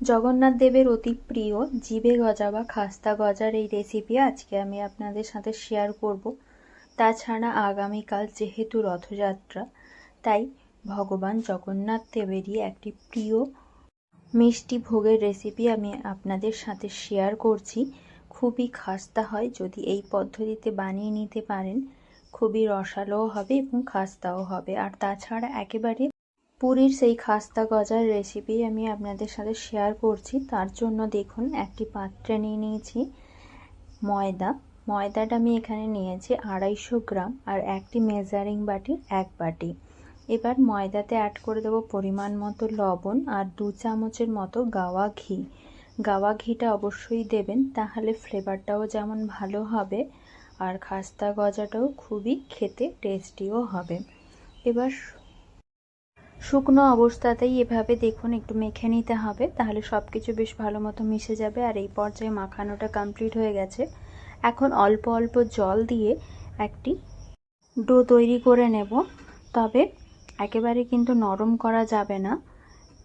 জগন্নাথ দেবের অতি প্রিয় জিভে গজা বা খাস্তা গজার এই রেসিপি আজকে আমি আপনাদের সাথে শেয়ার করব। তাছাড়া আগামীকাল যেহেতু রথযাত্রা, তাই ভগবান জগন্নাথ দেবেরই একটি প্রিয় মিষ্টি ভোগের রেসিপি আমি আপনাদের সাথে শেয়ার করছি। খুবই খাস্তা হয়, যদি এই পদ্ধতিতে বানিয়ে নিতে পারেন, খুবই রসালোও হবে এবং খাস্তাও হবে। আর তাছাড়া একেবারে পুরীর সেই খাস্তা গজার রেসিপি আমি আপনাদের সাথে শেয়ার করছি। তার জন্য দেখুন, একটি পাত্রে নিয়ে নিয়েছি ময়দা। ময়দাটা আমি এখানে নিয়েছি আড়াইশো গ্রাম আর একটি মেজারিং বাটির এক বাটি। এবার ময়দাতে অ্যাড করে দেবো পরিমাণ মতো লবণ আর দু চামচের মতো গাওয়া ঘি। গাওয়া ঘিটা অবশ্যই দেবেন, তাহলে ফ্লেভারটাও যেমন ভালো হবে আর খাস্তা গজাটাও খুবই খেতে টেস্টিও হবে। এবার শুকনো অবস্থাতেই এভাবে দেখুন একটু মেখে নিতে হবে, তাহলে সব কিছু বেশ ভালো মতো মিশে যাবে আর এই পর্যায়ে মাখানোটা কমপ্লিট হয়ে গেছে। এখন অল্প অল্প জল দিয়ে একটি ডো তৈরি করে নেব, তবে একেবারে কিন্তু নরম করা যাবে না।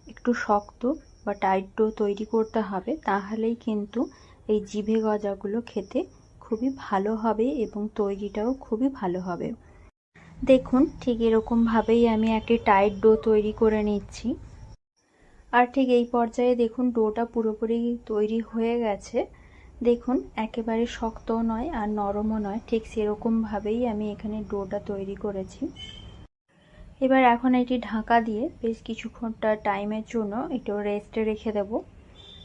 একটু শক্ত বা টাইট ডো তৈরি করতে হবে, তাহলেই কিন্তু এই জিভে গজাগুলো খেতে খুবই ভালো হবে এবং তৈরিটাও খুবই ভালো হবে। দেখুন, ঠিক এরকমভাবেই আমি একটি টাইট ডো তৈরি করে নিচ্ছি। আর ঠিক এই পর্যায়ে দেখুন ডোটা পুরোপুরি তৈরি হয়ে গেছে। দেখুন, একেবারে শক্তও নয় আর নরমও নয়, ঠিক সেরকমভাবেই আমি এখানে ডোটা তৈরি করেছি। এবার এখন এটি ঢাকা দিয়ে বেশ কিছুক্ষণটা টাইমের জন্য একটু রেস্টে রেখে দেব।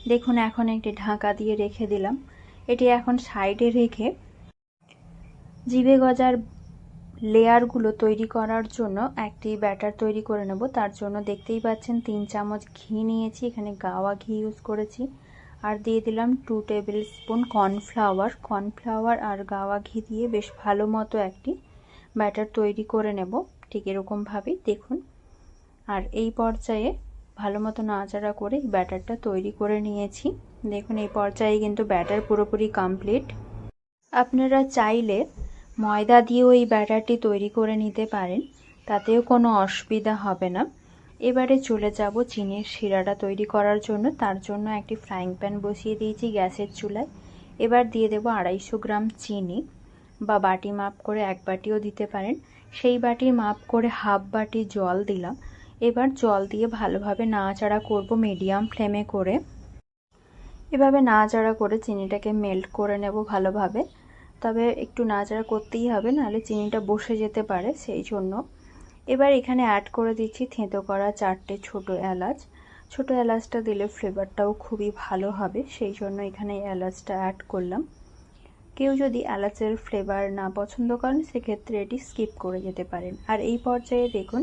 দেখুন, এখন একটি ঢাকা দিয়ে রেখে দিলাম। এটি এখন সাইডে রেখে জিভে গজার লেয়ারগুলো তৈরি করার জন্য একটি ব্যাটার তৈরি করে নেব। তার জন্য দেখতেই পাচ্ছেন তিন চামচ ঘি নিয়েছি, এখানে গাওয়া ঘি ইউজ করেছি। আর দিয়ে দিলাম two tablespoon cornflour cornflour আর গাওয়া ঘি দিয়ে বেশ ভালো মতো একটি ব্যাটার তৈরি করে নেব, ঠিক এরকমভাবেই। দেখুন, আর এই পর্যায়ে ভালো মতো নাড়াচাড়া করে ব্যাটারটা তৈরি করে নিয়েছি। দেখুন, এই পর্যায়ে কিন্তু ব্যাটার পুরোপুরি কমপ্লিট আপনারা চাইলে ময়দা দিয়েও এই ব্যাটারটি তৈরি করে নিতে পারেন, তাতেও কোনো অসুবিধা হবে না। এবারে চলে যাব চিনির শিরাটা তৈরি করার জন্য। তার জন্য একটি ফ্রাইং প্যান বসিয়ে দিয়েছি গ্যাসের চুলায়। এবার দিয়ে দেবো আড়াইশো গ্রাম চিনি বা বাটি মাপ করে এক বাটিও দিতে পারেন। সেই বাটির মাপ করে হাফ বাটি জল দিলাম। এবার জল দিয়ে ভালোভাবে নাড়াচাড়া করব মিডিয়াম ফ্লেমে করে। এভাবে নাড়াচাড়া করে চিনিটাকে মেল্ট করে নেব ভালোভাবে। তবে একটু নাড়াচাড়া করতেই হবে, নাহলে চিনিটা বসে যেতে পারে, সেই জন্য। এবার এখানে অ্যাড করে দিচ্ছি থেঁতো করা চারটে ছোট এলাচ। ছোট এলাচটা দিলে ফ্লেভারটাও খুবই ভালো হবে, সেই জন্য এখানে এলাচটা অ্যাড করলাম। কেউ যদি এলাচের ফ্লেভার না পছন্দ করেন, সেক্ষেত্রে এটি স্কিপ করে যেতে পারেন। আর এই পর্যায়ে দেখুন,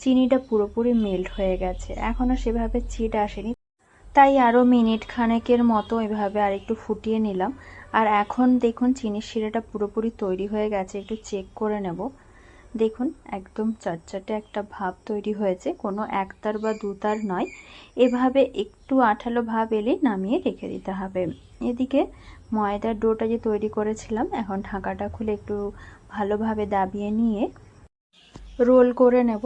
চিনিটা পুরোপুরি মেল্ট হয়ে গেছে। এখনও সেভাবে চিট আসেনি। তাই আরও মিনিট খানেকের মতো এভাবে আর একটু ফুটিয়ে নিলাম। আর এখন দেখুন, চিনির শিরাটা পুরোপুরি তৈরি হয়ে গেছে, একটু চেক করে নেব। দেখুন, একদম চটচটে একটা ভাব তৈরি হয়েছে, কোনো একতার বা দুতার নয়। এভাবে একটু আঠালো ভাব এলে নামিয়ে রেখে দিতে হবে। এদিকে ময়দার ডোটা যে তৈরি করেছিলাম, এখন ঢাকাটা খুলে একটু ভালোভাবে দাবিয়ে নিয়ে রোল করে নেব।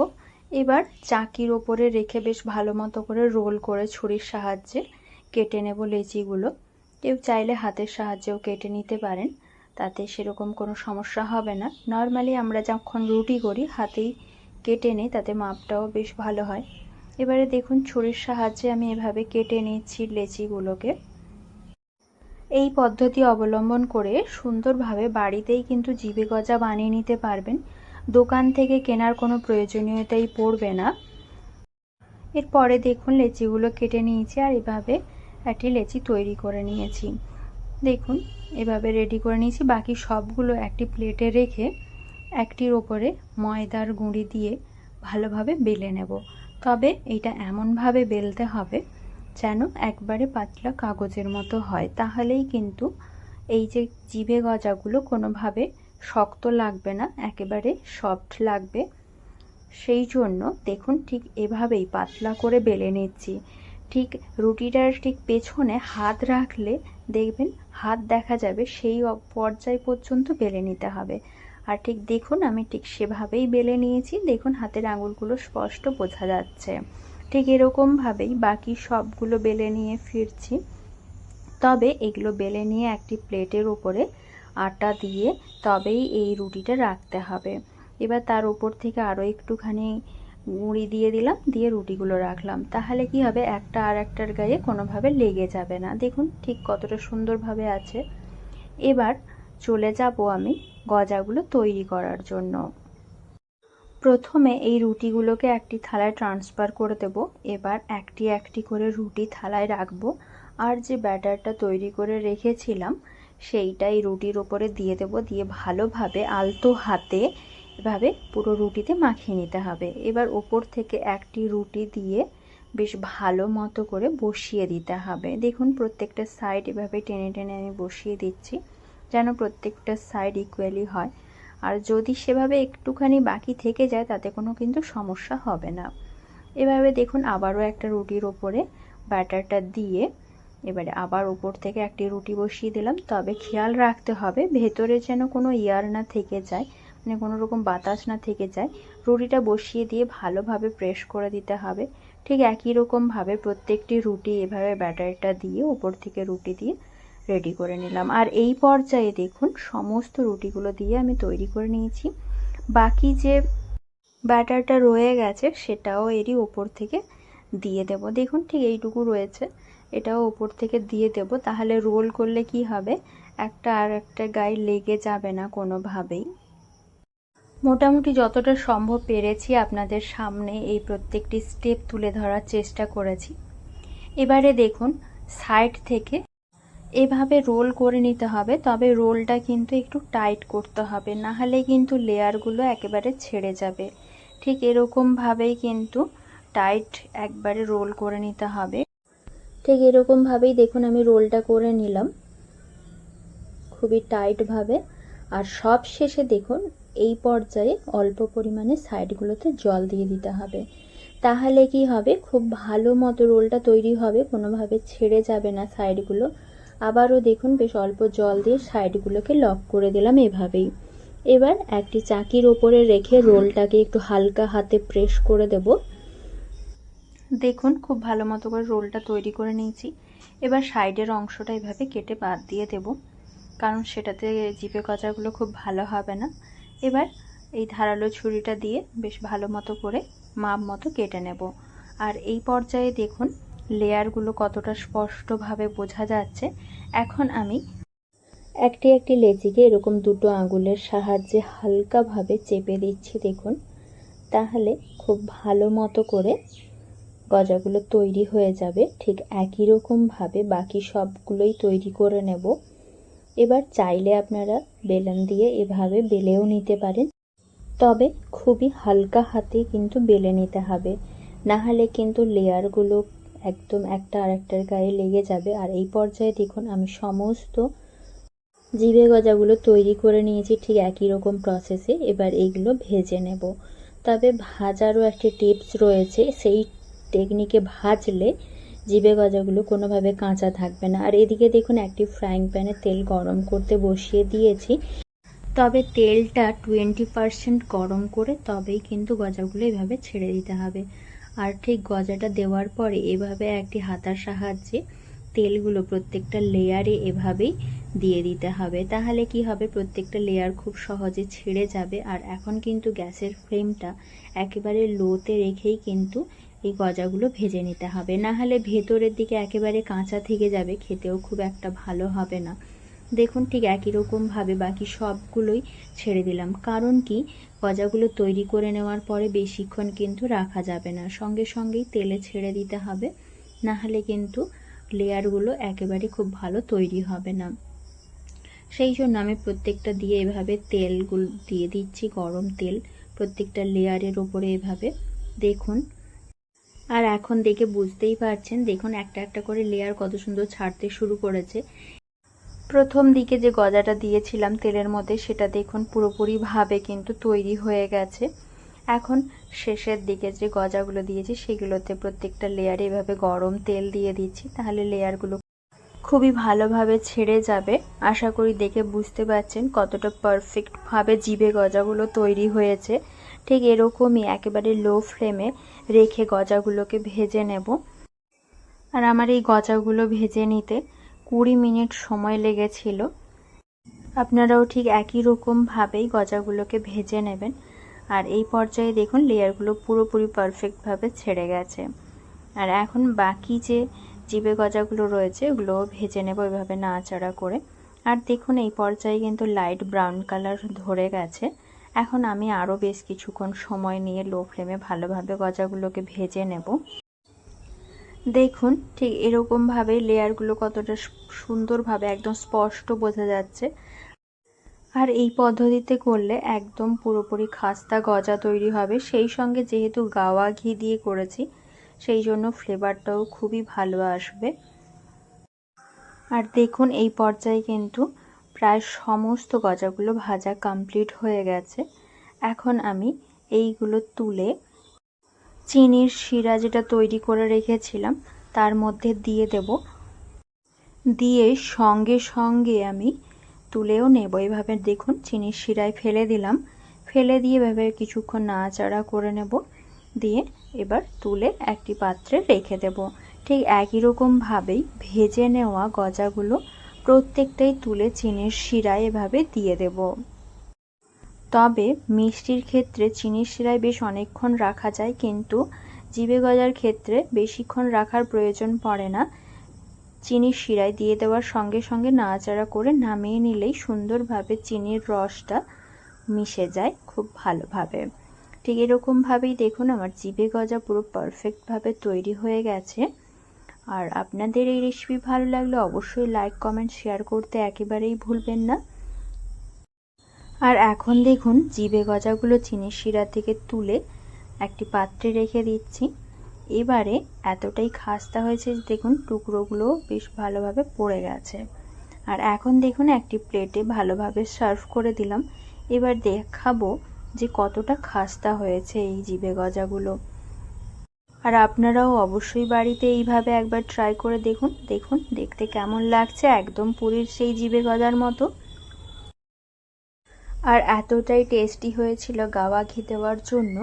এবার চাকির ওপরে রেখে বেশ ভালো মতো করে রোল করে ছুরির সাহায্যে কেটে নেব লেচিগুলো। কেউ চাইলে হাতের সাহায্যেও কেটে নিতে পারেন, তাতে সেরকম কোনো সমস্যা হবে না। নর্মালি আমরা যখন রুটি করি, হাতেই কেটে নিই, তাতে মাপটাও বেশ ভালো হয়। এবারে দেখুন, ছুরির সাহায্যে আমি এভাবে কেটে নিচ্ছি লেচিগুলোকে। এই পদ্ধতি অবলম্বন করে সুন্দরভাবে বাড়িতেই কিন্তু জিবে গজা বানিয়ে নিতে পারবেন। দোকান থেকে কেনার কোনো প্রয়োজনীয়তাই পড়বে না। এরপরে দেখুন, লেচিগুলো কেটে নিয়েছি আর এভাবে একটি লেচি তৈরি করে নিয়েছি। দেখুন, এভাবে রেডি করে নিয়েছি। বাকি সবগুলো একটি প্লেটে রেখে একটির ওপরে ময়দার গুঁড়ি দিয়ে ভালোভাবে বেলে নেব। তবে এটা এমনভাবে বেলতে হবে যেন একবারে পাতলা কাগজের মতো হয়। তাহলেই কিন্তু এই যে জিভে গজাগুলো কোনোভাবে শক্ত লাগবে না, একেবারে সফট লাগবে, সেই জন্য দেখুন ঠিক এভাবেই পাতলা করে বেলে নিচ্ছি। ঠিক রুটিটার ঠিক পেছনে হাত রাখলে দেখবেন হাত দেখা যাবে সেই পর্যায় পর্যন্ত বেলে নিতে হবে। আর ঠিক দেখুন আমি ঠিক সেভাবেই বেলে নিয়েছি, দেখুন হাতের আঙুলগুলো স্পষ্ট বোঝা যাচ্ছে। ঠিক এরকমভাবেই বাকি সবগুলো বেলে নিয়ে ফিরছি। তবে এগুলো বেলে নিয়ে একটি প্লেটের উপরে আটা দিয়ে তবেই এই রুটিটা রাখতে হবে। এবার তার উপর থেকে আরও একটুখানি গুঁড়ি দিয়ে দিলাম, দিয়ে রুটিগুলো রাখলাম। তাহলে কি হবে? একটা আর একটার গায়ে কোনোভাবে লেগে যাবে না। দেখুন ঠিক কতটা সুন্দরভাবে আছে। এবার চলে যাব আমি গজাগুলো তৈরি করার জন্য। প্রথমে এই রুটিগুলোকে একটি থালায় ট্রান্সফার করে দেব। এবার একটি একটি করে রুটি থালায় রাখব। আর যে ব্যাটারটা তৈরি করে রেখেছিলাম সেইটাই রুটির ওপরে দিয়ে দেব। দিয়ে ভালোভাবে আলতো হাতে এভাবে পুরো রুটিতে মাখিয়ে নিতে হবে। এবার ওপর থেকে একটি রুটি দিয়ে বেশ ভালো মতো করে বসিয়ে দিতে হবে। দেখুন, প্রত্যেকটা সাইড এভাবে টেনে টেনে আমি বসিয়ে দিচ্ছি, যেন প্রত্যেকটা সাইড ইকুয়ালি হয়। আর যদি সেভাবে একটুখানি বাকি থেকে যায়, তাতে কোনো কিন্তু সমস্যা হবে না। এভাবে দেখুন, আবারও একটা রুটির ওপরে ব্যাটারটা দিয়ে এবারে আবার উপর থেকে একটি রুটি বসিয়ে দিলাম। তবে খেয়াল রাখতে হবে, ভেতরে যেন কোনো ইয়ার না থেকে যায়। মানে কোনো রকম বাতাস না থেকে যায়, রুটিটা বসিয়ে দিয়ে ভালোভাবে প্রেস করে দিতে হবে। ঠিক একই রকমভাবে প্রত্যেকটি রুটি এভাবে ব্যাটারটা দিয়ে উপর থেকে রুটি দিয়ে রেডি করে নিলাম। আর এই পর্যায়ে দেখুন, সমস্ত রুটিগুলো দিয়ে আমি তৈরি করে নিয়েছি। বাকি যে ব্যাটারটা রয়ে গেছে, সেটাও এরই ওপর থেকে দিয়ে দেব। দেখুন, ঠিক এইটুকু রয়েছে। এটাও ওপর থেকে দিয়ে দেব। তাহলে রোল করলে কি হবে? একটা আর একটা গায়ে লেগে যাবে না কোনোভাবেই। মোটামুটি যতটা সম্ভব পেরেছি আপনাদের সামনে এই প্রত্যেকটি স্টেপ তুলে ধরার চেষ্টা করেছি। এবারে দেখুন সাইড থেকে এভাবে রোল করে নিতে হবে, তবে রোলটা কিন্তু একটু টাইট করতে হবে, না হলে কিন্তু লেয়ারগুলো একেবারে ছেড়ে যাবে। ঠিক এরকমভাবেই কিন্তু টাইট একবারে রোল করে নিতে হবে। ঠিক এরকমভাবেই দেখুন, আমি রোলটা করে নিলাম, খুবই টাইটভাবে আর সব শেষে দেখুন এই পর্যায়ে অল্প পরিমাণে সাইডগুলোতে জল দিয়ে দিতে হবে। তাহলে কি হবে? খুব ভালো মতো রোলটা তৈরি হবে, কোনোভাবে ছেড়ে যাবে না সাইডগুলো। আবারও দেখুন, বেশ অল্প জল দিয়ে সাইডগুলোকে লক করে দিলাম এভাবেই। এবার একটি চাকির ওপরে রেখে রোলটাকে একটু হালকা হাতে প্রেস করে দেব। দেখুন, খুব ভালো মতো করে রোলটা তৈরি করে নিয়েছি। এবার সাইডের অংশটা এভাবে কেটে বাদ দিয়ে দেব, কারণ সেটাতে জিপে কচাগুলো খুব ভালো হবে না। এবার এই ধারালো ছুরিটা দিয়ে বেশ ভালো মতো করে মাপ মতো কেটে নেব। আর এই পর্যায়ে দেখুন, লেয়ারগুলো কতটা স্পষ্টভাবে বোঝা যাচ্ছে। এখন আমি একটি একটি লেচিকে এরকম দুটো আঙুলের সাহায্যে হালকাভাবে চেপে দিচ্ছি, দেখুন। তাহলে খুব ভালো মতো করে গজাগুলো তৈরি হয়ে যাবে। ঠিক একই রকমভাবে বাকি সবগুলোই তৈরি করে নেব। এবার চাইলে আপনারা বেলন দিয়ে এভাবে বেলেও নিতে পারেন। তবে খুবই হালকা হাতে কিন্তু বেলে নিতে হবে। না হলে কিন্তু লেয়ারগুলো একদম একটা আরেকটার গায়ে লেগে যাবে। আর এই পর্যায়ে দেখুন, আমি সমস্ত জিভে গজাগুলো তৈরি করে নিয়েছি ঠিক একই রকম প্রসেসে এবার এইগুলো ভেজে নেব। তবে ভাজারও একটি টিপস রয়েছে। সেই টেকনিকে ভাজলে জিভে গজাগুলো কোনোভাবে কাঁচা থাকবে না। আর এদিকে দেখুন, একটি ফ্রাইং প্যানে তেল গরম করতে বসিয়ে দিয়েছি। তবে তেলটা টোয়েন্টি পারসেন্ট গরম করে তবেই কিন্তু গজাগুলো এভাবে ছেড়ে দিতে হবে। আর ঠিক গজাটা দেওয়ার পরে এভাবে একটি হাতার সাহায্যে তেলগুলো প্রত্যেকটা লেয়ারে এভাবেই দিয়ে দিতে হবে। তাহলে কি হবে? প্রত্যেকটা লেয়ার খুব সহজে ছেড়ে যাবে। আর এখন কিন্তু গ্যাসের ফ্লেমটা একেবারে লোতে রেখেই কিন্তু এই গজাগুলো ভেজে নিতে হবে। না হলে ভেতরের দিকে একেবারে কাঁচা থেকে যাবে, খেতেও খুব একটা ভালো হবে না। দেখুন ঠিক একই রকমভাবে বাকি সবগুলোই ছেড়ে দিলাম। কারণ কি? গজাগুলো তৈরি করে নেওয়ার পরে বেশিক্ষণ কিন্তু রাখা যাবে না। সঙ্গে সঙ্গেই তেলে ছেড়ে দিতে হবে। না হলে কিন্তু লেয়ারগুলো একেবারে খুব ভালো তৈরি হবে না। সেই জন্য আমি প্রত্যেকটা দিয়ে এভাবে তেলগুলো দিয়ে দিচ্ছি, গরম তেল। প্রত্যেকটা লেয়ারের ওপরে এভাবে। দেখুন আর এখন দেখে বুঝতেই পারছেন, দেখুন একটা একটা করে লেয়ার কত সুন্দর ছাড়তে শুরু করেছে। প্রথম দিকে যে গজাটা দিয়েছিলাম তেলের মধ্যে, সেটা দেখুন পুরোপুরিভাবে কিন্তু তৈরি হয়ে গেছে। এখন শেষের দিকে যে গজাগুলো দিয়েছি, সেগুলোতে প্রত্যেকটা লেয়ারে এভাবে গরম তেল দিয়ে দিচ্ছি, তাহলে লেয়ারগুলো খুবই ভালোভাবে ছেড়ে যাবে। আশা করি দেখে বুঝতে পারছেন কতটা পারফেক্টভাবে জিভে গজাগুলো তৈরি হয়েছে। ঠিক এরকমই একেবারে লো ফ্লেমে রেখে গজাগুলোকে ভেজে নেব। আর আমার এই গজাগুলো ভেজে নিতে কুড়ি মিনিট সময় লেগেছিল। আপনারাও ঠিক একই রকমভাবেই গজাগুলোকে ভেজে নেবেন। আর এই পর্যায়ে দেখুন লেয়ারগুলো পুরোপুরি পারফেক্টভাবে ছেড়ে গেছে। আর এখন বাকি যে জিবে গজাগুলো রয়েছে ওগুলো ভেজে নেব এভাবে নাড়াচাড়া করে। আর দেখুন এই পর্যায়ে কিন্তু লাইট ব্রাউন কালার ধরে গেছে। এখন আমি আরও বেশ কিছুক্ষণ সময় নিয়ে লো ফ্লেমে ভালোভাবে গজাগুলোকে ভেজে নেব। দেখুন, ঠিক এরকমভাবে লেয়ারগুলো কতটা সুন্দরভাবে একদম স্পষ্ট বোঝা যাচ্ছে। আর এই পদ্ধতিতে করলে একদম পুরোপুরি খাস্তা গজা তৈরি হবে। সেই সঙ্গে যেহেতু গাওয়া ঘি দিয়ে করেছি, সেই জন্য ফ্লেভারটাও খুবই ভালো আসবে। আর দেখুন, এই পর্যায়ে কিন্তু প্রায় সমস্ত গজাগুলো ভাজা কমপ্লিট হয়ে গেছে। এখন আমি এইগুলো তুলে চিনির শিরা যেটা তৈরি করে রেখেছিলাম, তার মধ্যে দিয়ে দেব। দিয়ে সঙ্গে সঙ্গে আমি তুলেও নেব। এইভাবে দেখুন, চিনির শিরায় ফেলে দিলাম। ফেলে দিয়ে এভাবে কিছুক্ষণ নাড়াচাড়া করে নেব। দিয়ে এবার তুলে একটি পাত্রে রেখে দেব। ঠিক একই রকমভাবেই ভেজে নেওয়া গজাগুলো প্রত্যেকটাই তুলে চিনির শিরায় এভাবে দিয়ে দেব। তবে মিষ্টির ক্ষেত্রে চিনির শিরায় বেশ অনেকক্ষণ রাখা যায়, কিন্তু জিবে গজার ক্ষেত্রে বেশিক্ষণ রাখার প্রয়োজন পড়ে না। চিনির শিরায় দিয়ে দেওয়ার সঙ্গে সঙ্গে নাড়াচাড়া করে নামিয়ে নিলেই সুন্দরভাবে চিনির রসটা মিশে যায় খুব ভালোভাবে। ঠিক এরকমভাবেই দেখুন, আমার জিবে গজা পুরো পারফেক্টভাবে তৈরি হয়ে গেছে। আর আপনাদের এই রেসিপি ভালো লাগলে অবশ্যই লাইক কমেন্ট শেয়ার করতে একেবারেই ভুলবেন না। আর এখন দেখুন জিবে গজাগুলো চিনির শিরা থেকে তুলে একটি পাত্রে রেখে দিচ্ছি। এবারে এতটাই খাস্তা হয়েছে যে দেখুন, টুকরোগুলো বেশ ভালোভাবে পড়ে গেছে। আর এখন দেখুন, একটি প্লেটে ভালোভাবে সার্ভ করে দিলাম। এবার দেখাবো যে কতটা খাস্তা হয়েছে এই জিবে গজাগুলো। আর আপনারাও অবশ্যই বাড়িতে এইভাবে একবার ট্রাই করে দেখুন। দেখুন, দেখতে কেমন লাগছে, একদম পুরীর সেই জিবে গজার মতো। আর এতটাই টেস্টি হয়েছিল গাওয়া ঘি দেওয়ার জন্য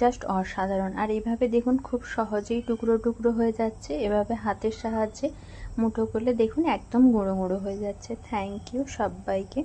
জাস্ট অসাধারণ। আর এইভাবে দেখুন, খুব সহজেই টুকরো টুকরো হয়ে যাচ্ছে। এভাবে হাতের সাহায্যে মুঠো করলে দেখুন, একদম গুঁড়ো গুঁড়ো হয়ে যাচ্ছে। থ্যাংক ইউ সবাইকে।